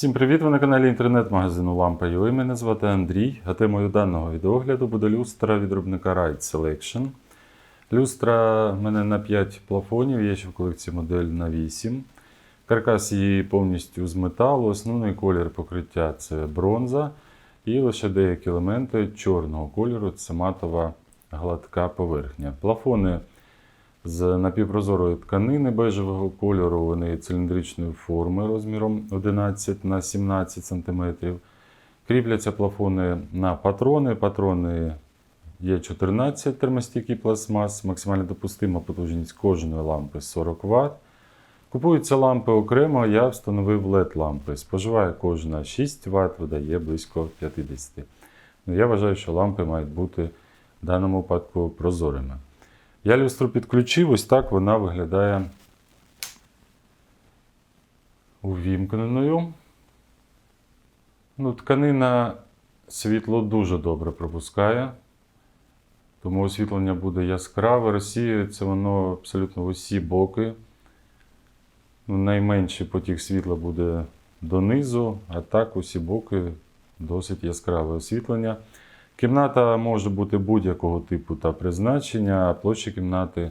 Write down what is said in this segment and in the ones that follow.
Всім привіт! Ви на каналі інтернет-магазину Lampa.ua. Мене звати Андрій, а темою даного відеогляду буде люстра від виробника Ride Selection. Люстра в мене на 5 плафонів, є ще в колекції модель на 8. Каркас її повністю з металу. Основний колір покриття це бронза. І лише деякі елементи чорного кольору це матова гладка поверхня. Плафони з напівпрозорої тканини бежевого кольору, вони циліндричної форми розміром 11 на 17 см. Кріпляться плафони на патрони. Патрони є 14 термостійкий пластмас, максимально допустима потужність кожної лампи 40 Вт. Купуються лампи окремо, я встановив LED лампи. Споживає кожна 6 Вт, видає близько 50. Ну, я вважаю, що лампи мають бути в даному випадку прозорими. Я люстру підключив, ось так вона виглядає увімкненою. Ну, тканина світло дуже добре пропускає, тому освітлення буде яскраве, розсіюється воно абсолютно в усі боки. Ну, найменший потік світла буде донизу, а так усі боки досить яскраве освітлення. Кімната може бути будь-якого типу та призначення, а площа кімнати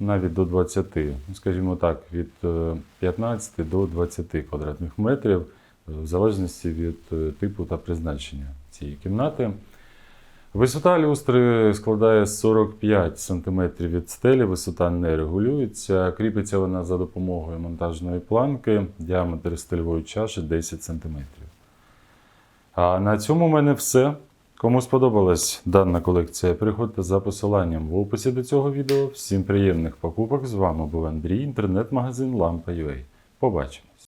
навіть до 20, ну, скажімо так, від е, 15 до 20 квадратних метрів, в залежності від е, типу та призначення цієї кімнати. Висота люстри складає 45 см від стелі, висота не регулюється. Кріпиться вона за допомогою монтажної планки, діаметр стильової чаші 10 см. А на цьому в мене все. Кому сподобалась дана колекція, переходьте за посиланням в описі до цього відео. Всім приємних покупок! З вами був Андрій, інтернет-магазин Lampa.ua. Побачимось!